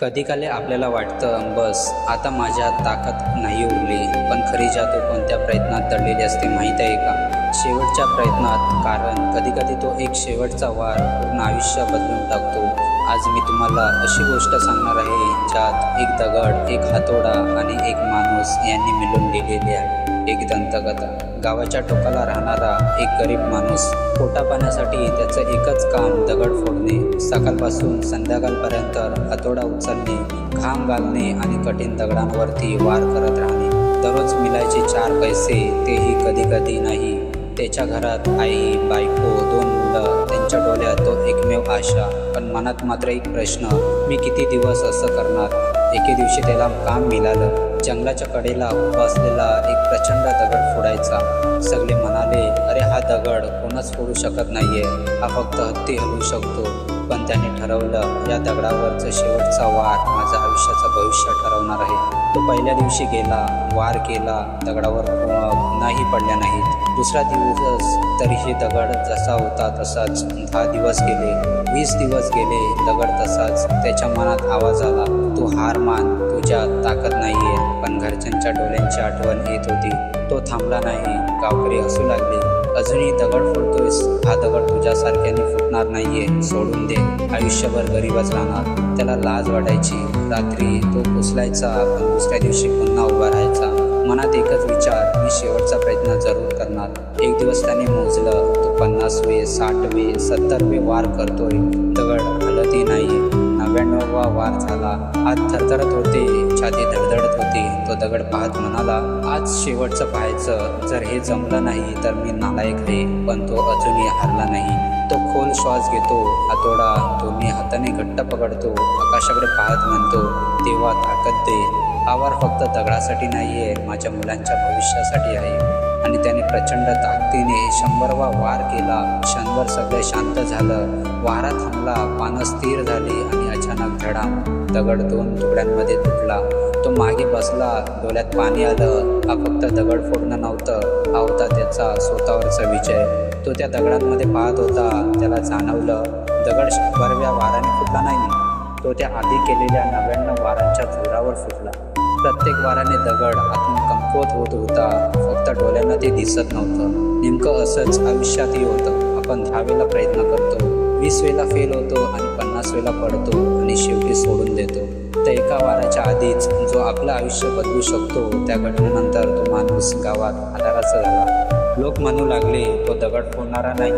कधी काले आपल्याला वाटतं बस आता माझ्या ताकद नाही उरली पण खरी जादू कोणत्या प्रयत्नात दडलेली असते माहीत आहे का? शेवटच्या प्रयत्नात कारण कधीकधी तो एक शेवटचा वार पूर्ण आयुष्य बदलून टाकतो. आज मी तुम्हाला अशी गोष्ट सांगणार आहे ज्यात एक दगड एक हातोडा आणि एक माणूस यांनी मिळून लिहिलेली आहे. एक दंतकथा. गावाच्या टोकाला राहणारा एक गरीब माणूस पोटा पाण्यासाठी त्याचं एकच काम दगड फोडणे सकाळपासून संध्याकाळपर्यंत हातोडा उचलणे घाम घालणे आणि कठीण दगडांवरती वार करत राहणे. दररोज मिलायचे चार पैसे तेही कधी कधी नाही. त्याच्या घरात आई बायको दोन मुलं त्यांच्या डोळ्यात तो एकमेव आशा. पण मनात मात्र एक प्रश्न मी किती दिवस असं करणार? एके दिवशी त्याला काम मिळालं. जंगलाच्या कडेला उभा असलेला एक प्रचंड दगड फोडायचा. सगळे म्हणाले अरे हा दगड कोणच फोडू शकत नाहीये. हा फक्त हत्ती हलवू शकतो. पण त्याने ठरवलं या दगडावरचं शेवटचा वार माझं आयुष्याचं भविष्य ठरवणार आहे. तो पहिल्या दिवशी गेला वार केला दगडावर पु- पुन्हाही पडल्या नाहीत. दुसरा दिवस तरीही दगड जसा होता तसाच दहा दिवस गेले वीस दिवस गेले दगड तसाच. त्याच्या मनात आवाज आला तू हार मान तुझ्या ताकद नाहीये. पण घरच्यांच्या डोळ्यांची आठवण येत होती. तो थांबला नाही गावकरी हसू लागले. अजूनही दगड फुटतोयस हा दगड तुझ्यासारख्याने फुटणार नाहीये. सोडून दे. आयुष्यभर गरीबच राहणार. त्याला लाज वाटायची. रात्री तो पुसलायचा. पण दुसऱ्या दिवशी पुन्हा उभा राहायचा. मनात एकच विचार मी शेवटचा प्रयत्न जरूर करणार. एक दिवस त्याने मोजलं. तो पन्नासवे साठवे सत्तरवे वार करतोय. दगड हलतही नाही नव्याण्णववा वार झाला. आज थरथरत होते छाती धडधडत होती. तो दगड पाहत म्हणाला आज शेवटचं पाहायचं. जर हे जमलं नाही तर मी नालायक रे. पण तो अजूनही हरला नाही. तो खोल श्वास घेतो हातोडा. दोन्ही हाताने घट्ट पकडतो. आकाशाकडे पाहत म्हणतो तेव्हा ताकद दे. हा वार फक्त दगडासाठी नाही आहे माझ्या मुलांच्या भविष्यासाठी आहे. आणि त्याने प्रचंड ताकदीने शंभरवा वार केला. क्षणभर सगळं शांत झालं. वारा थांबला पानं स्थिर झाली आणि अचानक धडा दगड दोन तुकड्यांमध्ये तुटला. तो मागे बसला डोळ्यात पाणी आलं. हा फक्त दगड फोडणं नव्हतं. हा होता त्याचा स्वतःवरचा विजय. तो त्या दगडांमध्ये पाहत होता. त्याला जाणवलं दगड बरव्या वाराने फुटला नाही. तो त्या आधी केलेल्या नव्याण्णव वारांच्या जोरावर फुटला. प्रत्येक वाराने दगड आतून कमकुवत होत होता. फक्त डोळ्यांना ते दिसत नव्हतं. नेमकं असंच आयुष्यातही होतं. आपण दहा प्रयत्न करतो. वीस वेळेला फेल होतो आणि पन्नास वेळेला पडतो आणि शेवटी सोडून देतो. तर एका वाराच्या आधीच जो आपलं आयुष्य बदलू शकतो त्या घटनेनंतर तो माणूस गावात आधाराचा झाला. लोक म्हणू लागले तो दगड फोडणारा आहे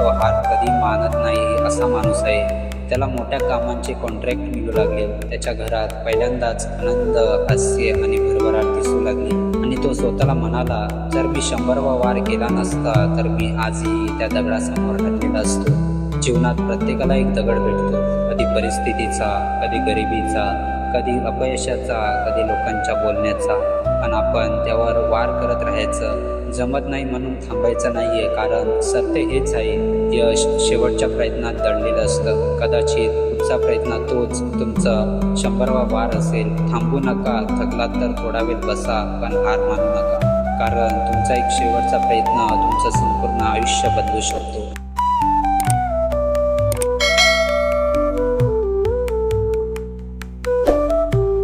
तो हात कधी मानत नाही असा माणूस आहे. त्याला मोठ्या कामांचे कॉन्ट्रॅक्ट मिळू लागले. त्याच्या घरात पहिल्यांदाच आनंद हास्य आणि भरभराट दिसू लागली. आणि तो स्वतःला म्हणाला जर मी शंभरवा वार केला नसता तर मी आजही त्या दगडासमोर ठरलेला असतो. जीवनात प्रत्येकाला एक दगड भेटतो. कधी परिस्थितीचा कधी गरिबीचा कधी अपयशाचा कधी लोकांच्या बोलण्याचा. पण आपण त्यावर वार करत राहायचं जमत नाही म्हणून थांबायचं नाही आहे कारण सत्य हेच आहे. यश शेवटच्या प्रयत्नात दडलेलं असतं. कदाचित पुढचा प्रयत्न तोच तुमचा. शंभरवा वार असेल. थांबू नका. थकलात तर थोडा वेळ बसा पण हार मानू नका. कारण तुमचा एक शेवटचा प्रयत्न तुमचं संपूर्ण आयुष्य बदलू शकतो.